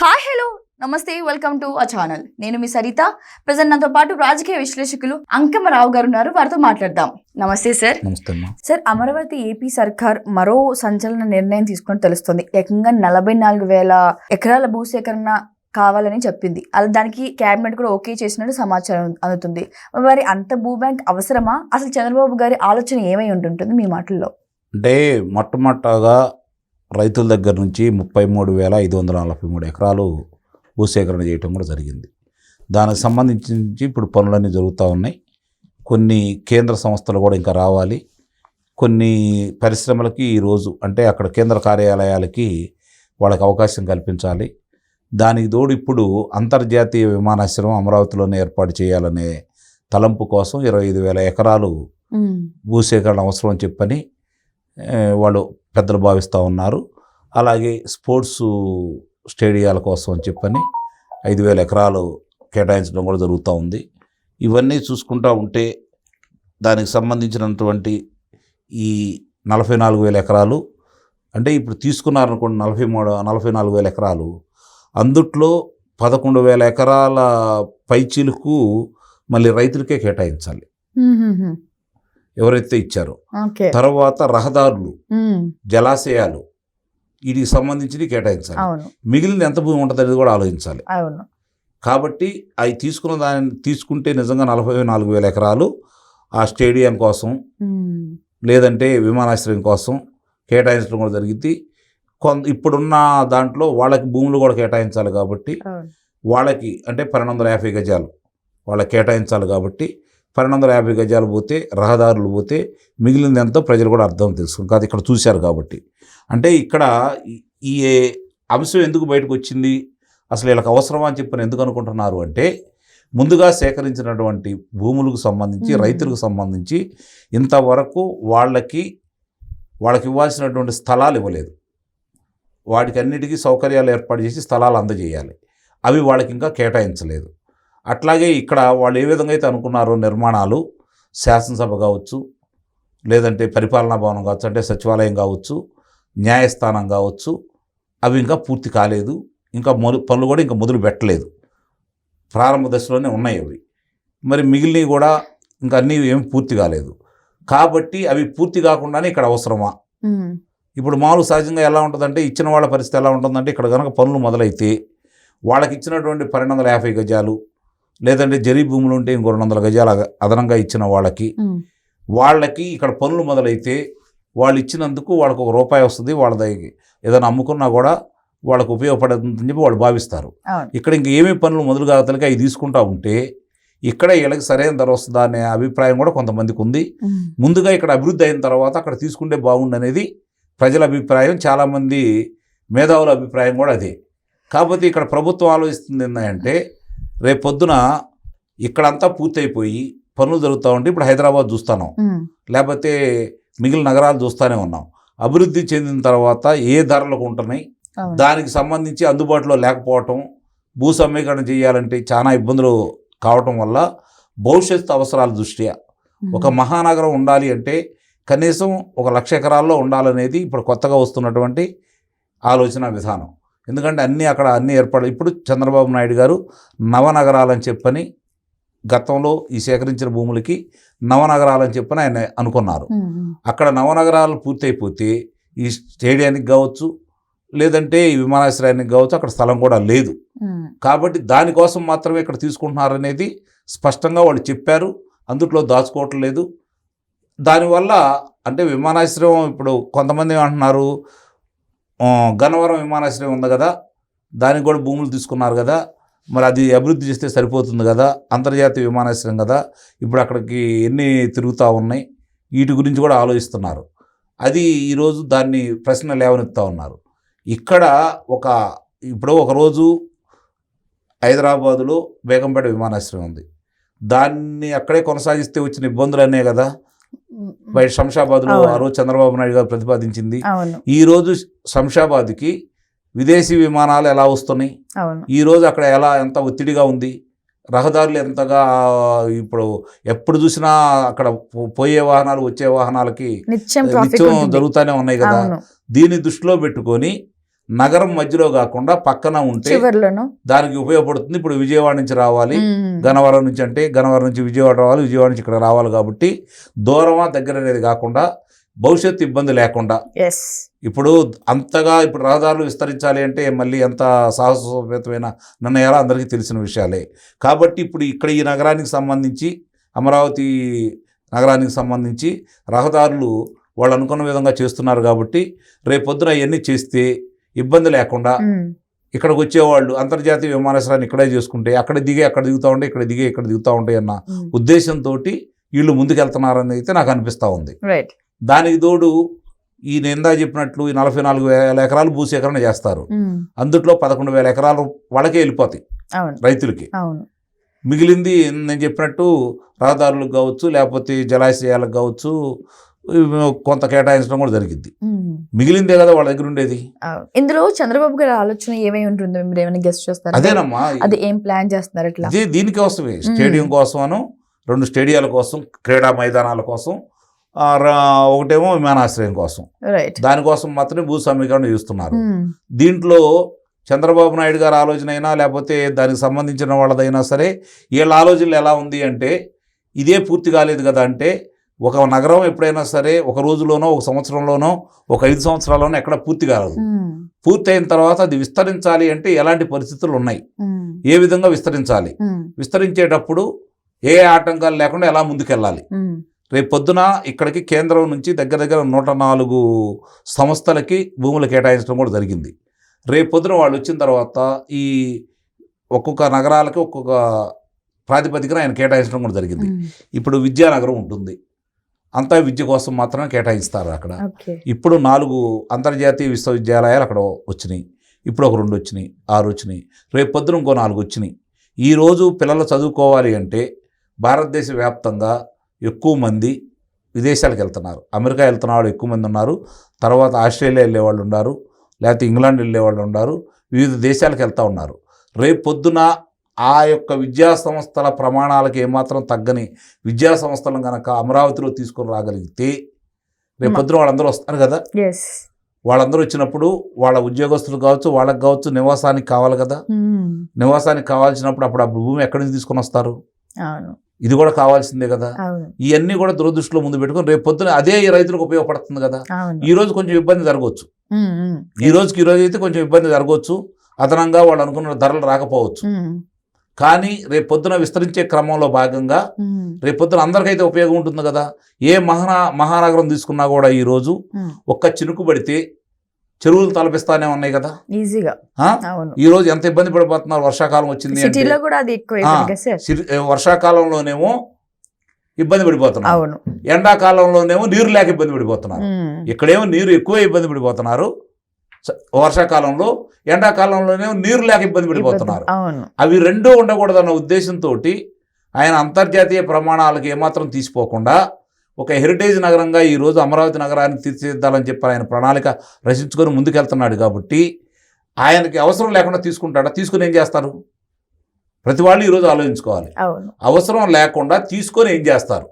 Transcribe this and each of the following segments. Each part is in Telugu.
Hi hello. Namaste welcome to a channel. నేను మీ సరిత. ప్రజెంట్ నాతో పాటు రాజకీయ విశ్లేషకులు అంకమరావు గారు ఉన్నారు. వారితో మాట్లాడదాం. నమస్తే సార్. సార్ అమరావతి ఏపీ సర్కార్ మరో సంచలన నిర్ణయం తీసుకుని తెలుస్తుంది. ఏకంగా నలభై నాలుగు వేల ఎకరాల భూసేకరణ కావాలని చెప్పింది. అలా దానికి కేబినెట్ కూడా ఓకే చేసినట్టు సమాచారం అందుతుంది. మరి అంత భూ బ్యాంక్ అవసరమా? అసలు చంద్రబాబు గారి ఆలోచన ఏమై ఉంటుంటుంది మీ మాటల్లో? అంటే మొట్టమొదటగా రైతుల దగ్గర నుంచి ముప్పై మూడు వేల ఐదు వందల నలభై మూడు ఎకరాలు భూసేకరణ చేయటం కూడా జరిగింది. దానికి సంబంధించి ఇప్పుడు పనులన్నీ జరుగుతూ ఉన్నాయి. కొన్ని కేంద్ర సంస్థలు కూడా ఇంకా రావాలి. కొన్ని పరిశ్రమలకి ఈరోజు అంటే అక్కడ కేంద్ర కార్యాలయాలకి వాళ్ళకి అవకాశం కల్పించాలి. దానికి తోడు ఇప్పుడు అంతర్జాతీయ విమానాశ్రయం అమరావతిలోనే ఏర్పాటు చేయాలనే తలంపు కోసం ఇరవై ఐదు వేల ఎకరాలు భూసేకరణ అవసరం అని చెప్పని వాళ్ళు పెద్దలు భావిస్తూ ఉన్నారు. అలాగే స్పోర్ట్స్ స్టేడియాల కోసం అని చెప్పని ఐదు వేల ఎకరాలు కేటాయించడం కూడా జరుగుతూ ఉంది. ఇవన్నీ చూసుకుంటూ ఉంటే దానికి సంబంధించినటువంటి ఈ నలభై నాలుగు వేల ఎకరాలు అంటే ఇప్పుడు తీసుకున్నారనుకోండి నలభై మూడు నలభై నాలుగు వేల ఎకరాలు. అందుట్లో పదకొండు వేల ఎకరాల పైచీలకు మళ్ళీ రైతులకే కేటాయించాలి. ఎవరైతే ఇచ్చారో. తర్వాత రహదారులు జలాశయాలు వీటికి సంబంధించి కేటాయించాలి. మిగిలిన ఎంత భూమి ఉంటుంది అనేది కూడా ఆలోచించాలి. కాబట్టి అవి తీసుకున్న దాన్ని తీసుకుంటే నిజంగా నలభై నాలుగు వేల ఎకరాలు ఆ స్టేడియం కోసం. లేదంటే విమానాశ్రయం కోసం కేటాయించడం కూడా జరిగింది. కొంత ఇప్పుడున్న దాంట్లో వాళ్ళకి భూములు కూడా కేటాయించాలి కాబట్టి వాళ్ళకి అంటే పన్నెండు వందల యాభై గజాలు వాళ్ళకి కేటాయించాలి కాబట్టి పన్నెండు వందల యాభై గజాలు పోతే రహదారులు పోతే మిగిలింది ఎంతో ప్రజలు కూడా అర్థం తెలుసుకుని కాదు ఇక్కడ చూశారు కాబట్టి. అంటే ఇక్కడ ఈ- అంశం ఎందుకు బయటకు వచ్చింది? అసలు వీళ్ళకి అవసరమా అని చెప్పని ఎందుకు అనుకుంటున్నారు అంటే ముందుగా సేకరించినటువంటి భూములకు సంబంధించి. రైతులకు సంబంధించి ఇంతవరకు వాళ్ళకి వాళ్ళకి ఇవ్వాల్సినటువంటి స్థలాలు ఇవ్వలేదు. వాటికి అన్నిటికీ సౌకర్యాలు ఏర్పాటు చేసి స్థలాలు అందజేయాలి. అవి వాళ్ళకి ఇంకా కేటాయించలేదు. అట్లాగే ఇక్కడ వాళ్ళు ఏ విధంగా అయితే అనుకున్నారో నిర్మాణాలు శాసనసభ కావచ్చు లేదంటే పరిపాలనా భవనం కావచ్చు అంటే సచివాలయం కావచ్చు న్యాయస్థానం కావచ్చు అవి ఇంకా పూర్తి కాలేదు. ఇంకా మొదలు పనులు కూడా ఇంకా మొదలు పెట్టలేదు. ప్రారంభ దశలోనే ఉన్నాయి అవి. మరి మిగిలినవి కూడా ఇంకా అన్నీ ఏం పూర్తి కాలేదు. కాబట్టి అవి పూర్తి కాకుండానే ఇక్కడ అవసరమా. ఇప్పుడు మామూలు సహజంగా ఎలా ఉంటుందంటే ఇచ్చిన వాళ్ళ పరిస్థితి ఎలా ఉంటుందంటే ఇక్కడ కనుక పనులు మొదలైతే వాళ్ళకి ఇచ్చినటువంటి పన్నెండు వందల యాభై గజాలు లేదంటే జరీ భూములు ఉంటే ఇంకో రెండు వందల గజాలు అద- అదనంగా ఇచ్చిన వాళ్ళకి. వాళ్ళకి ఇక్కడ పనులు మొదలైతే వాళ్ళు ఇచ్చినందుకు వాళ్ళకు ఒక రూపాయి వస్తుంది వాళ్ళ దగ్గర ఏదైనా అమ్ముకున్నా కూడా వాళ్ళకు ఉపయోగపడుతుందని చెప్పి వాళ్ళు భావిస్తారు. ఇక్కడ ఇంక ఏమేమి పనులు మొదలు కాగతలకి అవి తీసుకుంటా ఉంటే ఇక్కడ వీళ్ళకి సరైన ధర వస్తుందా అనే అభిప్రాయం కూడా కొంతమందికి ఉంది. ముందుగా ఇక్కడ అభివృద్ధి అయిన తర్వాత అక్కడ తీసుకుంటే బాగుండనేది ప్రజల అభిప్రాయం చాలామంది మేధావుల అభిప్రాయం కూడా అదే. కాకపోతే ఇక్కడ ప్రభుత్వం ఆలోచిస్తుంది ఏంటంటే రేపు పొద్దున ఇక్కడంతా పూర్తయిపోయి పనులు జరుగుతూ ఉంటే ఇప్పుడు హైదరాబాద్ చూస్తున్నాం ఉమ్. లేకపోతే మిగిలిన నగరాలు చూస్తూనే ఉన్నాం. అభివృద్ధి చెందిన తర్వాత ఏ ధరలకు ఉంటున్నాయి? దానికి సంబంధించి అందుబాటులో లేకపోవటం భూ సమీకరణ చేయాలంటే చాలా ఇబ్బందులు కావటం వల్ల భవిష్యత్తు అవసరాల దృష్ట్యా. ఒక మహానగరం ఉండాలి అంటే కనీసం ఒక లక్ష ఎకరాల్లో ఉండాలనేది ఇప్పుడు కొత్తగా వస్తున్నటువంటి ఆలోచన విధానం. ఎందుకంటే అన్నీ అక్కడ అన్నీ ఏర్పాటు ఇప్పుడు చంద్రబాబు నాయుడు గారు నవనగరాలని చెప్పని గతంలో ఈ సేకరించిన భూములకి నవనగరాలని చెప్పని ఆయన అనుకున్నారు. అక్కడ నవనగరాలు పూర్తయిపోతే ఈ స్టేడియానికి కావచ్చు లేదంటే ఈ విమానాశ్రయానికి కావచ్చు అక్కడ స్థలం కూడా లేదు. కాబట్టి దానికోసం మాత్రమే ఇక్కడ తీసుకుంటున్నారనేది స్పష్టంగా వాళ్ళు చెప్పారు. అందుట్లో దాచుకోవటం లేదు. దానివల్ల అంటే విమానాశ్రయం ఇప్పుడు కొంతమంది ఏమంటున్నారు "ఆ, గన్నవరం విమానాశ్రయం ఉంది కదా దానికి కూడా భూములు తీసుకున్నారు కదా మరి అది అభివృద్ధి చేస్తే సరిపోతుంది కదా అంతర్జాతీయ విమానాశ్రయం కదా ఇప్పుడు అక్కడికి ఎన్ని తిరుగుతూ ఉన్నాయి వీటి గురించి కూడా ఆలోచిస్తున్నారు. అది ఈరోజు దాన్ని ప్రశ్న లేవనెత్తా ఉన్నారు. ఇక్కడ ఒక ఇప్పుడు ఒకరోజు హైదరాబాదులో బేగంపేట విమానాశ్రయం ఉంది దాన్ని అక్కడే కొనసాగిస్తే వచ్చిన ఇబ్బందులు అనే కదా బయట శంషాబాద్లో అవును. ఆ రోజు చంద్రబాబు నాయుడు గారు ప్రతిపాదించింది. ఈ రోజు శంషాబాద్కి విదేశీ విమానాలు ఎలా వస్తున్నాయి? ఈ రోజు అక్కడ ఎలా ఎంత ఒత్తిడిగా ఉంది? రహదారులు ఎంతగా ఇప్పుడు ఎప్పుడు చూసినా అక్కడ పోయే వాహనాలు వచ్చే వాహనాలకి నిత్యం జరుగుతూనే ఉన్నాయి కదా. దీన్ని దృష్టిలో పెట్టుకొని నగరం మధ్యలో కాకుండా పక్కన ఉంటే దానికి ఉపయోగపడుతుంది. ఇప్పుడు విజయవాడ నుంచి రావాలి. మ్మ్. గన్నవరం నుంచి అంటే గన్నవరం నుంచి విజయవాడ రావాలి. విజయవాడ నుంచి ఇక్కడ రావాలి కాబట్టి దూరమా దగ్గర అనేది కాకుండా భవిష్యత్తు ఇబ్బంది లేకుండా. ఇప్పుడు అంతగా ఇప్పుడు రహదారులు విస్తరించాలి అంటే మళ్ళీ ఎంత సాహసోపేతమైన నిర్ణయాలు అందరికీ తెలిసిన విషయాలే. కాబట్టి ఇప్పుడు ఇక్కడ ఈ నగరానికి సంబంధించి అమరావతి నగరానికి సంబంధించి రహదారులు వాళ్ళు అనుకున్న విధంగా చేస్తున్నారు కాబట్టి రేపొద్దున అవన్నీ చేస్తే ఇబ్బంది లేకుండా. ఇక్కడికి వచ్చేవాళ్ళు అంతర్జాతీయ విమానాశ్రయాన్ని ఇక్కడే చేసుకుంటే అక్కడ దిగే అక్కడ దిగుతూ ఉంటే ఇక్కడ దిగే ఇక్కడ దిగుతూ ఉంటాయి అన్న. ఉద్దేశంతో వీళ్ళు ముందుకెళ్తున్నారని అయితే నాకు అనిపిస్తూ ఉంది దానికి తోడు ఈ నిందా చెప్పినట్లు ఈ నలభై నాలుగు వేల ఎకరాలు భూసేకరణ చేస్తారు. అందుట్లో పదకొండు వేల ఎకరాలు వాళ్ళకే వెళ్ళిపోతాయి రైతులకి మిగిలింది నేను చెప్పినట్టు రహదారులకు కావచ్చు లేకపోతే జలాశయాలకు కావచ్చు కొంత కేటాయించడం కూడా జరిగింది. మిగిలిందే కదా వాళ్ళ దగ్గర ఉండేది? ఇందులో చంద్రబాబు గారి ఆలోచన ఏమై ఉంటుందో? మీరు ఏమైనా గెస్ట్ చేస్తారా? అదేనమ్మా అది ఏం ప్లాన్ చేస్తున్నారు ఇదే దీనికోసమే స్టేడియం కోసమను రెండు స్టేడియాల కోసం క్రీడా మైదానాల కోసం ఒకటేమో విమానాశ్రయం కోసం. దానికోసం మాత్రమే భూ సమీకరణ చేస్తున్నారు. దీంట్లో చంద్రబాబు నాయుడు గారి ఆలోచన అయినా లేకపోతే దానికి సంబంధించిన వాళ్ళదైనా సరే వీళ్ళ ఆలోచనలు ఎలా ఉంది అంటే ఇదే పూర్తి కాలేదు కదా అంటే ఒక నగరం ఎప్పుడైనా సరే ఒక రోజులోనో ఒక సంవత్సరంలోనో ఒక ఐదు సంవత్సరాల్లోనో ఎక్కడ పూర్తి కాలేదు. పూర్తి అయిన తర్వాత అది విస్తరించాలి అంటే ఎలాంటి పరిస్థితులు ఉన్నాయి. ఏ విధంగా విస్తరించాలి. విస్తరించేటప్పుడు ఏ ఆటంకాలు లేకుండా ఎలా ముందుకెళ్ళాలి. రేపు పొద్దున ఇక్కడికి కేంద్రం నుంచి దగ్గర దగ్గర నూట నాలుగు సంస్థలకి భూములు కేటాయించడం కూడా జరిగింది రేపు పొద్దున వాళ్ళు వచ్చిన తర్వాత ఈ ఒక్కొక్క నగరాలకి ఒక్కొక్క ప్రాతిపదికన ఆయన కేటాయించడం కూడా జరిగింది. ఇప్పుడు విద్యానగరం ఉంటుంది అంతా విద్య కోసం మాత్రమే కేటాయిస్తారు అక్కడ. ఇప్పుడు నాలుగు అంతర్జాతీయ విశ్వవిద్యాలయాలు అక్కడ వచ్చినాయి. ఇప్పుడు ఒక రెండు వచ్చినాయి ఆరు వచ్చినాయి రేపు పొద్దున ఇంకో నాలుగు వచ్చినాయి. ఈరోజు పిల్లలు చదువుకోవాలి అంటే భారతదేశ వ్యాప్తంగా ఎక్కువ మంది విదేశాలకు వెళ్తున్నారు. అమెరికా వెళ్తున్న వాళ్ళు ఎక్కువ మంది ఉన్నారు. తర్వాత ఆస్ట్రేలియా వెళ్ళే వాళ్ళు ఉన్నారు. లేకపోతే ఇంగ్లాండ్ వెళ్ళే వాళ్ళు ఉన్నారు. వివిధ దేశాలకు వెళ్తూ ఉన్నారు. రేపు పొద్దున ఆ యొక్క విద్యా సంస్థల ప్రమాణాలకు ఏమాత్రం తగ్గని విద్యా సంస్థలను కనుక అమరావతిలో తీసుకొని రాగలిగితే రేపు పొద్దున వాళ్ళందరూ వస్తారు కదా? వాళ్ళందరూ వచ్చినప్పుడు వాళ్ళ ఉద్యోగస్తులు కావచ్చు వాళ్ళకి కావచ్చు నివాసానికి కావాలి కదా? మ్మ్. నివాసానికి కావాల్సినప్పుడు అప్పుడు ఆ భూమి ఎక్కడి నుంచి తీసుకొని వస్తారు? ఇది కూడా కావాల్సిందే కదా? ఇవన్నీ కూడా దురదృష్టిలో ముందు పెట్టుకొని రేపు పొద్దున అదే ఈ రైతులకు ఉపయోగపడుతుంది కదా? ఈ రోజు కొంచెం ఇబ్బంది జరగవచ్చు. మ్మ్. మ్మ్. ఈ రోజుకి ఈ రోజు అయితే కొంచెం ఇబ్బంది జరగవచ్చు. అదనంగా వాళ్ళు అనుకున్న ధరలు రాకపోవచ్చు. కానీ రేపు పొద్దున విస్తరించే క్రమంలో భాగంగా. రేపు పొద్దున అందరికైతే ఉపయోగం ఉంటుంది కదా? ఏ మహా మహానగరం తీసుకున్నా కూడా ఈ రోజు. ఒక్క చినుకు పడితే చెరువులు తలపిస్తానే ఉన్నాయి కదా? ఈజీగా. ఈ రోజు ఎంత ఇబ్బంది పడిపోతున్నారు వర్షాకాలం వచ్చింది వర్షాకాలంలోనేమో ఇబ్బంది పడిపోతున్నారు. అవును. ఎండాకాలంలోనేమో నీరు లేక ఇబ్బంది పడిపోతున్నారు. ఇక్కడేమో నీరు ఎక్కువ ఇబ్బంది పడిపోతున్నారు. వర్షాకాలంలో ఎండాకాలంలోనేమో నీరు లేక ఇబ్బంది పడిపోతున్నారు. అవి రెండూ ఉండకూడదన్న ఉద్దేశంతో ఆయన అంతర్జాతీయ ప్రమాణాలకు ఏమాత్రం తీసిపోకుండా ఒక హెరిటేజ్ నగరంగా ఈరోజు అమరావతి నగరాన్ని తీర్చిదిద్దాలని చెప్పి ఆయన ప్రణాళిక రచించుకొని ముందుకెళ్తున్నాడు కాబట్టి ఆయనకి అవసరం లేకుండా తీసుకుంటాడా? తీసుకుని ఏం చేస్తారు? ప్రతి వాళ్ళు ఈరోజు ఆలోచించుకోవాలి. అవసరం లేకుండా తీసుకొని ఏం చేస్తారు?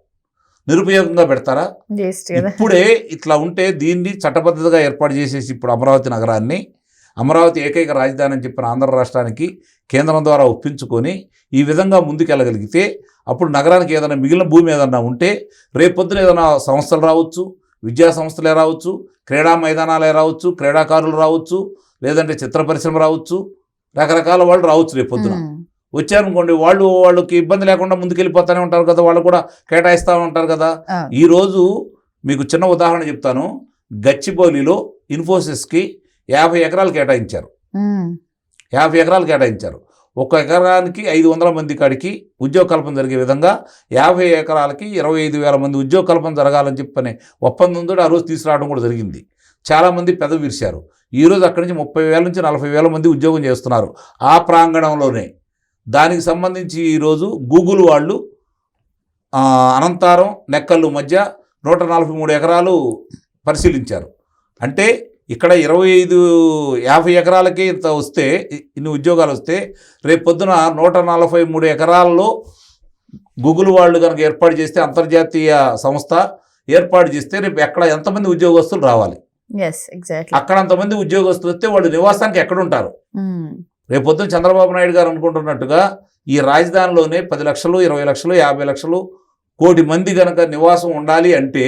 నిరుపయోగంగా పెడతారా? ఇప్పుడే ఇట్లా ఉంటే దీన్ని చట్టబద్ధతగా ఏర్పాటు చేసేసి ఇప్పుడు అమరావతి నగరాన్ని అమరావతి ఏకైక రాజధాని అని చెప్పిన ఆంధ్ర రాష్ట్రానికి కేంద్రం ద్వారా ఒప్పించుకొని ఈ విధంగా ముందుకెళ్ళగలిగితే అప్పుడు నగరానికి ఏదైనా మిగిలిన భూమి ఏదైనా ఉంటే రేపొద్దున ఏదైనా సంస్థలు రావచ్చు విద్యా సంస్థలే రావచ్చు క్రీడా మైదానాలే రావచ్చు క్రీడాకారులు రావచ్చు లేదంటే చిత్ర పరిశ్రమ రావచ్చు రకరకాల వాళ్ళు రావచ్చు రేపొద్దున. మ్మ్. వచ్చారనుకోండి వాళ్ళు వాళ్ళకి ఇబ్బంది లేకుండా ముందుకెళ్ళిపోతూనే ఉంటారు కదా వాళ్ళు కూడా కేటాయిస్తూ ఉంటారు కదా. ఈరోజు మీకు చిన్న ఉదాహరణ చెప్తాను. గచ్చిబౌలిలో ఇన్ఫోసిస్కి యాభై ఎకరాలు కేటాయించారు. యాభై ఎకరాలు కేటాయించారు. ఒక ఎకరానికి ఐదు వందల మంది కాడికి ఉద్యోగ కల్పన జరిగే విధంగా యాభై ఎకరాలకి ఇరవై ఐదు వేల మంది ఉద్యోగ కల్పన జరగాలని చెప్పని ఒప్పందంతో ఆ రోజు తీసుకురావడం కూడా జరిగింది. చాలామంది పెద విరిశారు. ఈరోజు అక్కడి నుంచి ముప్పై వేల నుంచి నలభై వేల మంది ఉద్యోగం చేస్తున్నారు. ఆ ప్రాంగణంలోనే. దానికి సంబంధించి ఈరోజు గూగుల్ వాళ్ళు అనంతారం నెక్కల్లు మధ్య నూట నలభై మూడు ఎకరాలు పరిశీలించారు. అంటే ఇక్కడ ఇరవై ఐదు యాభై ఎకరాలకే ఇంత వస్తే ఇన్ని ఉద్యోగాలు వస్తే రేపు పొద్దున నూట నలభై మూడు ఎకరాల్లో గూగుల్ వాళ్ళు కనుక ఏర్పాటు చేస్తే అంతర్జాతీయ సంస్థ ఏర్పాటు చేస్తే రేపు ఎక్కడ ఎంతమంది ఉద్యోగస్తులు రావాలి? అక్కడ అంతమంది ఉద్యోగస్తులు వస్తే వాళ్ళు నివాసానికి ఎక్కడ ఉంటారు రేపు పొద్దున చంద్రబాబు నాయుడు గారు అనుకుంటున్నట్టుగా ఈ రాజధానిలోనే పది లక్షలు ఇరవై లక్షలు యాభై లక్షలు కోటి మంది గనక నివాసం ఉండాలి అంటే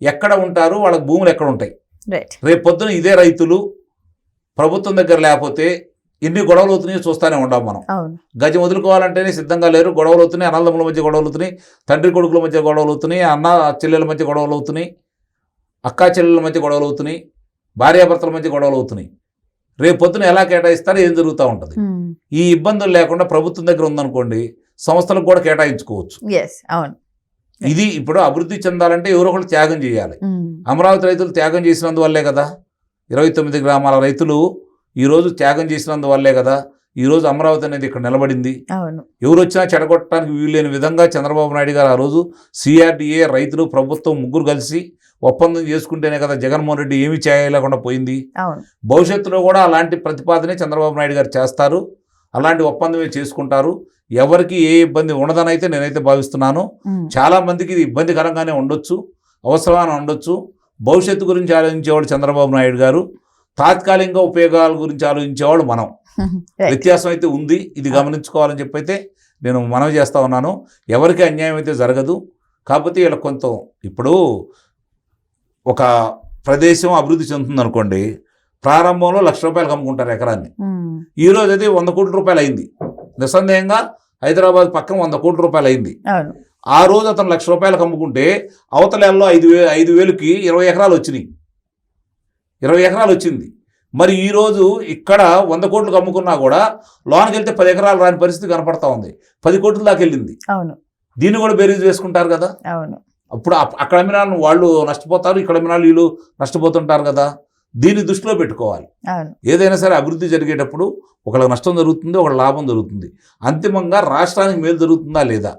ఎక్కడ ఉంటారు? వాళ్ళకి భూములు ఎక్కడ ఉంటాయి? రైట్ రేపు పొద్దున ఇదే రైతులు ప్రభుత్వం దగ్గర లేకపోతే ఎన్ని గొడవలు అవుతున్నాయో చూస్తూనే ఉండాం మనం. గజం వదులుకోవాలంటేనే సిద్ధంగా లేరు. గొడవలు అవుతున్నాయి అన్నదమ్ముల మధ్య గొడవలు అవుతున్నాయి తండ్రి కొడుకుల మధ్య గొడవలు అవుతున్నాయి అన్న చెల్లెల మధ్య గొడవలు అవుతున్నాయి అక్కా చెల్లెల మధ్య గొడవలు అవుతున్నాయి భార్యాభర్తల మధ్య గొడవలు అవుతున్నాయి. రేపు పొద్దున ఎలా కేటాయిస్తారో ఏం జరుగుతూ ఉంటుంది? ఈ ఇబ్బందులు లేకుండా ప్రభుత్వం దగ్గర ఉందనుకోండి సంస్థలకు కూడా కేటాయించుకోవచ్చు. అవును. ఇది ఇప్పుడు అభివృద్ధి చెందాలంటే ఎవరో ఒకరు త్యాగం చేయాలి. Mm. అమరావతి రైతులు త్యాగం చేసినందువల్లే కదా ఇరవై తొమ్మిది గ్రామాల రైతులు ఈరోజు త్యాగం చేసినందువల్లే కదా ఈరోజు అమరావతి అనేది ఇక్కడ నిలబడింది. ఎవరు వచ్చినా చెడగొట్టడానికి వీల్లేని విధంగా చంద్రబాబు నాయుడు గారు ఆ రోజు సిఆర్డీఏ రైతులు ప్రభుత్వం ముగ్గురు కలిసి ఒప్పందం చేసుకుంటేనే కదా జగన్మోహన్ రెడ్డి ఏమీ చేయలేకుండా పోయింది. భవిష్యత్తులో కూడా అలాంటి ప్రతిపాదనే చంద్రబాబు నాయుడు గారు చేస్తారు. అలాంటి ఒప్పందమే చేసుకుంటారు. ఎవరికి ఏ ఇబ్బంది ఉండదని అయితే నేనైతే భావిస్తున్నాను. చాలా మందికి ఇది ఇబ్బందికరంగానే ఉండొచ్చు అవసరమైన ఉండొచ్చు. భవిష్యత్తు గురించి ఆలోచించేవాడు చంద్రబాబు నాయుడు గారు. తాత్కాలిక ఉపయోగాల గురించి ఆలోచించేవాడు మనం. వ్యత్యాసం అయితే ఉంది. ఇది గమనించుకోవాలని చెప్పి అయితే నేను మనవి చేస్తా ఉన్నాను. ఎవరికి అన్యాయం అయితే జరగదు. కాకపోతే వీళ్ళకి కొంత ఇప్పుడు ఒక ప్రదేశం అభివృద్ధి చెందుతుంది అనుకోండి ప్రారంభంలో లక్ష రూపాయలు అమ్ముకుంటారు ఎకరాన్ని. Mm. ఈ రోజు అయితే వంద కోట్ల రూపాయలు అయింది. నిస్సందేహంగా హైదరాబాద్ పక్కన వంద కోట్ల రూపాయలు అయింది. ఆ రోజు అతను లక్ష రూపాయలకు అమ్ముకుంటే అవతలేళ్ళలో ఐదు వే ఐదు వేలుకి ఇరవై ఎకరాలు వచ్చినాయి. ఇరవై ఎకరాలు వచ్చింది. మరి ఈ రోజు ఇక్కడ వంద కోట్లకు అమ్ముకున్నా కూడా లోనికి వెళ్తే పది ఎకరాలు రాని పరిస్థితి కనపడతా ఉంది. పది కోట్ల దాకా వెళ్ళింది. అవును. దీన్ని కూడా బేరీజ్ వేసుకుంటారు కదా? అవును. అప్పుడు అప్- అక్కడ అమ్మిన వాళ్ళు నష్టపోతారు ఇక్కడ అమ్మిన వాళ్ళు నష్టపోతుంటారు కదా? దీన్ని దృష్టిలో పెట్టుకోవాలి. ఏదైనా సరే అభివృద్ధి జరిగేటప్పుడు ఒకళ్ళకి నష్టం జరుగుతుంది ఒకళ్ళ లాభం జరుగుతుంది. అంతిమంగా రాష్ట్రానికి మేలు జరుగుతుందా లేదా?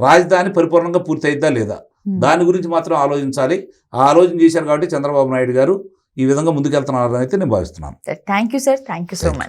రాజధాని పరిపూర్ణంగా పూర్తి అయిద్దా లేదా దాని గురించి మాత్రం ఆలోచించాలి. ఆ ఆలోచన చేశారు కాబట్టి చంద్రబాబు నాయుడు గారు. ఈ విధంగా ముందుకెళ్తున్నారని అయితే నేను భావిస్తున్నాను. Thank you sir thank you so. Much